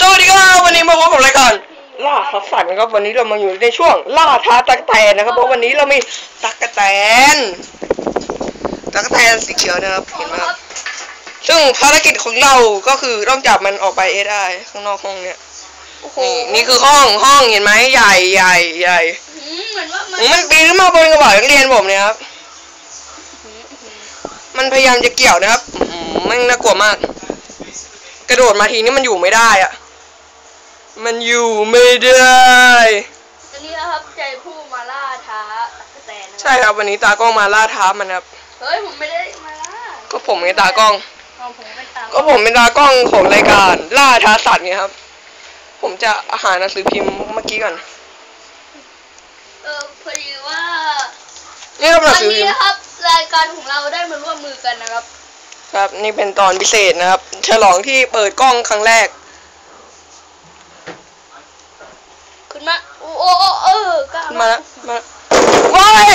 สวัสดีครับวันนี้มาพบกับรายการล่าทัสันครับวันนี้เรามาอยู่ในช่วงล่าท้าตักแตนนะครับเพราะวันนี้เรามีตักแตนตักแตนสีเขียวนะครับเห็นไหมครับซึ่งภารกิจของเราก็คือต้องจับมันออกไปเอได้ข้างนอกห้องเนี่ยโอ้โหนี่นี่คือห้องห้องเห็นไหมใหญ่ใหญ่ใหญ่หืมเหมือนว่ามันมันปีนขึ้นมาบนกระเป๋านักเรียนผมเนี่ยครับมันพยายามจะเกี่ยวนะครับอืมแมันน่ากลัวมาก กระโดดมาทีนี้มันอยู่ไม่ได้อะมันอยู่ไม่ได้อันนี้นะครับใจผู้มาล่าท้าตักกะแตนนะใช่ครับวันนี้ตากล้องมาล่าท้ามันครับ เฮ้ยผมไม่ได้มาล่าก็ผมเป็นตากล้อง เอาผมเป็นตาก็ผมเป็นตากล้องของรายการล่าท้าสัตว์ไงครับ ผมจะอาหารหนังสือพิมพ์เมื่อกี้ก่อนเออพอดีว่านี่ครับหนัวังนสือนี้พิมพ์นะครับ ครับนี่เป็นตอนพิเศษนะครับ ฉลองที่เปิดกล้องครั้งแรก ขึ้นมา โอ้โอ้โอ้เออกล้ามาแล้วมาแล้วว้าย